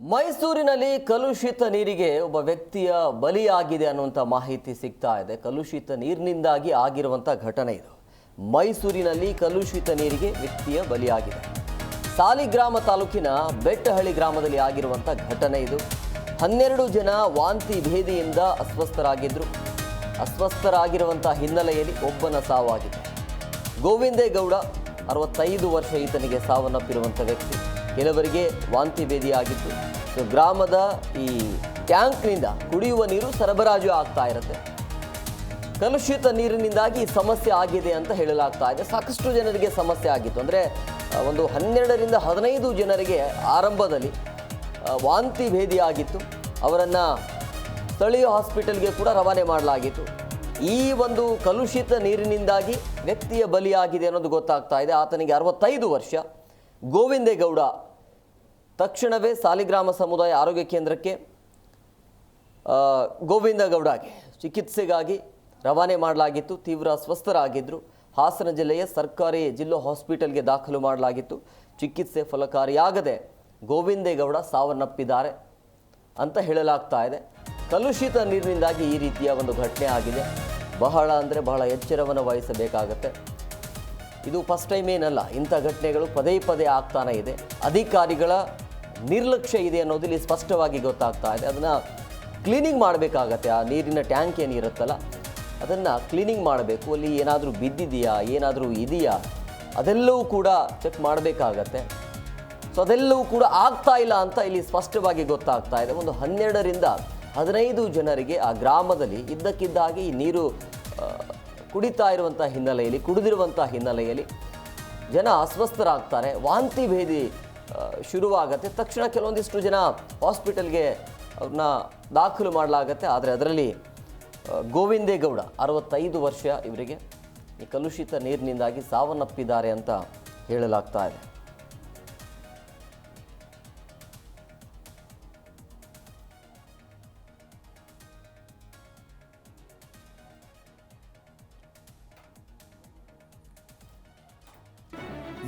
ಮೈಸೂರಿನಲ್ಲಿ ಕಲುಷಿತ ನೀರಿಗೆ ಒಬ್ಬ ವ್ಯಕ್ತಿಯ ಬಲಿಯಾಗಿದೆ ಅನ್ನುವಂಥ ಮಾಹಿತಿ ಸಿಗ್ತಾ ಇದೆ. ಕಲುಷಿತ ನೀರಿನಿಂದಾಗಿ ಆಗಿರುವಂಥ ಘಟನೆ ಇದು. ಮೈಸೂರಿನಲ್ಲಿ ಕಲುಷಿತ ನೀರಿಗೆ ವ್ಯಕ್ತಿಯ ಬಲಿಯಾಗಿದೆ. ಸಾಲಿಗ್ರಾಮ ತಾಲೂಕಿನ ಬೆಟ್ಟಹಳ್ಳಿ ಗ್ರಾಮದಲ್ಲಿ ಆಗಿರುವಂಥ ಘಟನೆ ಇದು. ಹನ್ನೆರಡು ಜನ ವಾಂತಿ ಭೇದಿಯಿಂದ ಅಸ್ವಸ್ಥರಾಗಿದ್ದರು ಅಸ್ವಸ್ಥರಾಗಿರುವಂಥ ಹಿನ್ನೆಲೆಯಲ್ಲಿ ಒಬ್ಬನ ಸಾವಾಗಿದೆ. ಗೋವಿಂದೇಗೌಡ, ಅರವತ್ತೈದು ವರ್ಷ ಈತನಿಗೆ ಸಾವನ್ನಪ್ಪಿರುವಂಥ ವ್ಯಕ್ತಿ. ಕೆಲವರಿಗೆ ವಾಂತಿ ಭೇದಿಯಾಗಿತ್ತು ಸೊ ಗ್ರಾಮದ ಈ ಟ್ಯಾಂಕ್ನಿಂದ ಕುಡಿಯುವ ನೀರು ಸರಬರಾಜು ಆಗ್ತಾ ಇರುತ್ತೆ. ಕಲುಷಿತ ನೀರಿನಿಂದಾಗಿ ಸಮಸ್ಯೆ ಆಗಿದೆ ಅಂತ ಹೇಳಲಾಗ್ತಾ ಇದೆ. ಸಾಕಷ್ಟು ಜನರಿಗೆ ಸಮಸ್ಯೆ ಆಗಿತ್ತು. ಅಂದರೆ ಒಂದು ಹನ್ನೆರಡರಿಂದ ಹದಿನೈದು ಜನರಿಗೆ ಆರಂಭದಲ್ಲಿ ವಾಂತಿ ವಾಂತಿ ಭೇದಿಯಾಗಿತ್ತು. ಅವರನ್ನು ಸ್ಥಳೀಯ ಹಾಸ್ಪಿಟಲ್ಗೆ ಕೂಡ ರವಾನೆ ಮಾಡಲಾಗಿತ್ತು. ಈ ಒಂದು ಕಲುಷಿತ ನೀರಿನಿಂದಾಗಿ ವ್ಯಕ್ತಿಯ ಬಲಿಯಾಗಿದೆ ಅನ್ನೋದು ಗೊತ್ತಾಗ್ತಾ ಇದೆ. ಆತನಿಗೆ ಅರವತ್ತೈದು ವರ್ಷ. ಗೋವಿಂದೇಗೌಡ ತಕ್ಷಣವೇ ಸಾಲಿಗ್ರಾಮ ಸಮುದಾಯ ಆರೋಗ್ಯ ಕೇಂದ್ರಕ್ಕೆ ಗೋವಿಂದ ಗೋವಿಂದಗೌಡಗೆ ಚಿಕಿತ್ಸೆಗಾಗಿ ರವಾನೆ ಮಾಡಲಾಗಿತ್ತು. ತೀವ್ರ ಅಸ್ವಸ್ಥರಾಗಿದ್ದರು ಹಾಸನ ಜಿಲ್ಲೆಯ ಸರ್ಕಾರಿ ಜಿಲ್ಲಾ ಹಾಸ್ಪಿಟಲ್ಗೆ ದಾಖಲು ಮಾಡಲಾಗಿತ್ತು. ಚಿಕಿತ್ಸೆ ಫಲಕಾರಿಯಾಗದೆ ಗೋವಿಂದೇಗೌಡ ಸಾವನ್ನಪ್ಪಿದ್ದಾರೆ ಅಂತ ಹೇಳಲಾಗ್ತಾ ಇದೆ. ಕಲುಷಿತ ನೀರಿನಿಂದಾಗಿ ಈ ರೀತಿಯ ಒಂದು ಘಟನೆ ಆಗಿದೆ. ಬಹಳ ಅಂದರೆ ಬಹಳ ಎಚ್ಚರವನ್ನು ವಹಿಸಬೇಕಾಗತ್ತೆ. ಇದು ಫಸ್ಟ್ ಟೈಮ್ ಏನಲ್ಲ, ಇಂಥ ಘಟನೆಗಳು ಪದೇ ಪದೇ ಆಗ್ತಾನೆ ಇದೆ. ಅಧಿಕಾರಿಗಳ ನಿರ್ಲಕ್ಷ್ಯ ಇದೆ ಅನ್ನೋದು ಇಲ್ಲಿ ಸ್ಪಷ್ಟವಾಗಿ ಗೊತ್ತಾಗ್ತಾ ಇದೆ. ಅದನ್ನು ಕ್ಲೀನಿಂಗ್ ಮಾಡಬೇಕಾಗತ್ತೆ. ಆ ನೀರಿನ ಟ್ಯಾಂಕ್ ಏನಿರುತ್ತಲ್ಲ ಅದನ್ನು ಕ್ಲೀನಿಂಗ್ ಮಾಡಬೇಕು. ಅಲ್ಲಿ ಏನಾದರೂ ಬಿದ್ದಿದೆಯಾ, ಏನಾದರೂ ಇದೆಯಾ, ಅದೆಲ್ಲವೂ ಕೂಡ ಚೆಕ್ ಮಾಡಬೇಕಾಗತ್ತೆ. ಸೊ ಅದೆಲ್ಲವೂ ಕೂಡ ಆಗ್ತಾ ಇಲ್ಲ ಅಂತ ಇಲ್ಲಿ ಸ್ಪಷ್ಟವಾಗಿ ಗೊತ್ತಾಗ್ತಾ ಇದೆ. ಒಂದು ಹನ್ನೆರಡರಿಂದ ಹದಿನೈದು ಜನರಿಗೆ ಆ ಗ್ರಾಮದಲ್ಲಿ ಇದ್ದಕ್ಕಿದ್ದಾಗಿ ಈ ನೀರು ಕುಡಿತಾ ಇರುವಂಥ ಹಿನ್ನೆಲೆಯಲ್ಲಿ ಕುಡಿದಿರುವಂಥ ಹಿನ್ನೆಲೆಯಲ್ಲಿ ಜನ ಅಸ್ವಸ್ಥರಾಗ್ತಾರೆ. ವಾಂತಿ ಭೇದಿ ಶುರುವಾಗತ್ತೆ. ತಕ್ಷಣ ಕೆಲವೊಂದಿಷ್ಟು ಜನ ಹಾಸ್ಪಿಟಲ್ಗೆ ಅವ್ರನ್ನ ದಾಖಲು ಮಾಡಲಾಗತ್ತೆ. ಆದರೆ ಅದರಲ್ಲಿ ಗೋವಿಂದೇಗೌಡ ಅರವತ್ತೈದು ವರ್ಷ ಇವರಿಗೆ ಈ ಕಲುಷಿತ ನೀರಿನಿಂದಾಗಿ ಸಾವನ್ನಪ್ಪಿದ್ದಾರೆ ಅಂತ ಹೇಳಲಾಗ್ತಾ ಇದೆ.